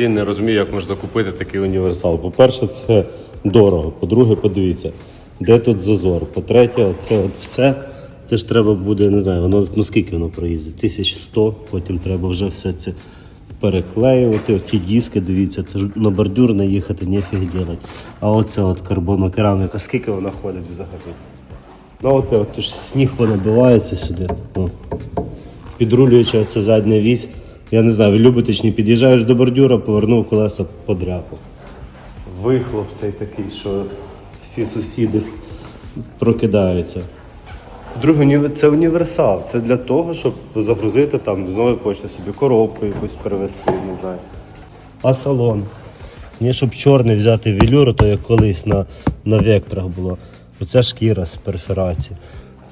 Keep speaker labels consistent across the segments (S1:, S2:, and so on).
S1: Я не розумію, як можна купити такий універсал. По-перше, це дорого. По-друге, подивіться, де тут зазор. По-третє, це от все. Це ж треба буде, не знаю, воно ну скільки воно проїздить? 1100, потім треба вже все це переклеювати. От Ті диски, дивіться, на бордюр не їхати, ніфіг делать. А оце от карбонокераміка, скільки вона ходить взагалі? Ну от, от сніг понабивається сюди. Підрулюючи оце задня вісь. Я не знаю, любите чи не під'їжджаєш до бордюра, повернув колеса подряпав. Вихлоп цей такий, що всі сусіди прокидаються. Друге, це універсал. Це для того, щоб загрузити там з нової почти собі коробку якусь перевезти, не знаю. А салон. Ні, щоб чорний взяти велюр, то як колись на, на векторах було. Оця шкіра з перфорації.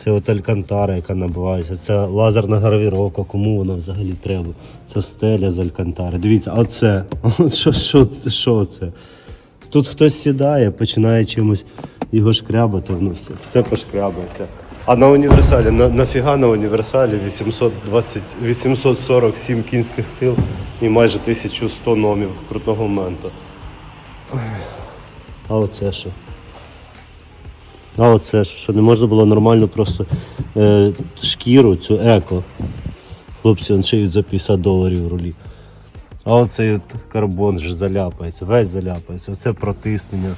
S1: Це от алькантара, яка набивається. Це лазерна гравіровка, кому вона взагалі треба. Це стеля з алькантари. Дивіться, а це. Що, що, що це? Тут хтось сідає, починає чимось його шкрябати, ну все, все пошкрябується. А на універсалі, на, нафіга на універсалі 820, 847 кінських сил і майже 1100 номів крутого моменту. А оце що? А оце що? Що не можна було нормально просто е, шкіру, цю еко. Хлопці он шиють за 50 доларів в рулі. А оцей от карбон ж заляпається, весь заляпається. Оце протиснення.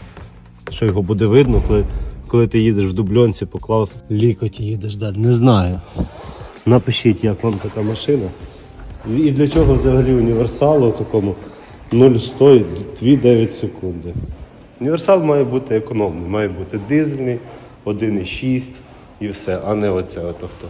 S1: Що його буде видно, коли, коли ти їдеш в дубльонці, поклав лікоть і їдеш далі. Не знаю. Напишіть, як вам така машина. І для чого взагалі універсалу такому 0,100 і 2,9 секунди. Універсал має бути економний, має бути дизельний, 1,6 і все, а не оце от авто.